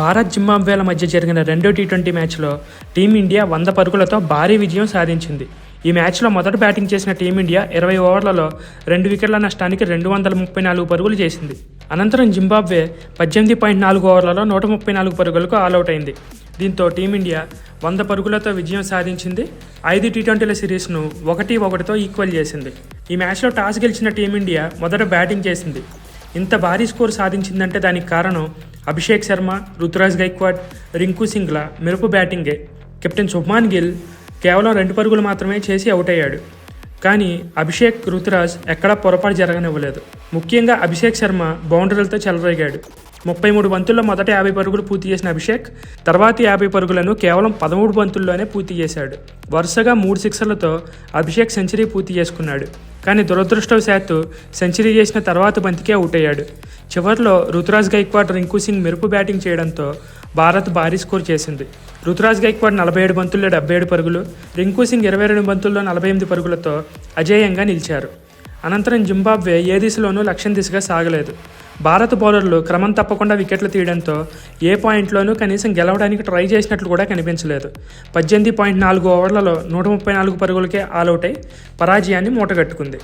భారత్ జింబాబ్వేల మధ్య జరిగిన రెండో టీ ట్వంటీ మ్యాచ్లో టీమిండియా వంద పరుగులతో భారీ విజయం సాధించింది. ఈ మ్యాచ్లో మొదట బ్యాటింగ్ చేసిన టీమిండియా ఇరవై ఓవర్లలో రెండు వికెట్ల నష్టానికి రెండు వందల ముప్పై నాలుగు పరుగులు చేసింది. అనంతరం జింబాబ్వే పద్దెనిమిది పాయింట్ నాలుగు ఓవర్లలో నూట ముప్పై నాలుగు పరుగులకు ఆలౌట్ అయింది. దీంతో టీమిండియా వంద పరుగులతో విజయం సాధించింది. ఐదు టీ ట్వంటీల సిరీస్ను ఒకటి ఒకటితో ఈక్వల్ చేసింది. ఈ మ్యాచ్లో టాస్ గెలిచిన టీమిండియా మొదట బ్యాటింగ్ చేసింది. ఇంత భారీ స్కోర్ సాధించిందంటే దానికి కారణం అభిషేక్ శర్మ రుతురాజ్ గైక్వాడ్ రింకు సింగ్ల మెరుపు బ్యాటింగే. కెప్టెన్ శుభ్మాన్ గిల్ కేవలం రెండు పరుగులు మాత్రమే చేసి అవుట్ అయ్యాడు. కానీ అభిషేక్ రుతురాజ్ ఎక్కడా పొరపాటు జరగనివ్వలేదు. ముఖ్యంగా అభిషేక్ శర్మ బౌండరీలతో చెలరేగాడు. ముప్పై మూడు బంతుల్లో మొదట యాభై పరుగులు పూర్తి చేసిన అభిషేక్ తర్వాతి యాభై పరుగులను కేవలం పదమూడు బంతుల్లోనే పూర్తి చేశాడు. వరుసగా మూడు సిక్సర్లతో అభిషేక్ సెంచరీ పూర్తి చేసుకున్నాడు. కానీ దురదృష్టవశాత్తు సెంచరీ చేసిన తర్వాత బంతికే అవుట్ అయ్యాడు. చివరిలో రుతురాజ్ గైక్వాడ్ రింకు సింగ్ మెరుపు బ్యాటింగ్ చేయడంతో భారత్ భారీ స్కోర్ చేసింది. రుతురాజ్ గైక్వాడ్ నలభై ఏడు బంతుల్లో డెబ్బై ఏడు పరుగులు రింకు సింగ్ ఇరవై రెండు బంతుల్లో నలభై ఎనిమిది పరుగులతో అజేయంగా నిలిచారు. అనంతరం జింబాబ్వే ఏ దిశలోనూ లక్ష్యం దిశగా సాగలేదు. భారత బౌలర్లు క్రమం తప్పకుండా వికెట్లు తీయడంతో ఏ పాయింట్లోనూ కనీసం గెలవడానికి ట్రై చేసినట్లు కూడా కనిపించలేదు. పద్దెనిమిది పాయింట్ నాలుగు ఓవర్లలో నూట ముప్పై నాలుగు పరుగులకే ఆలౌట్ అయి పరాజయాన్ని మూటగట్టుకుంది.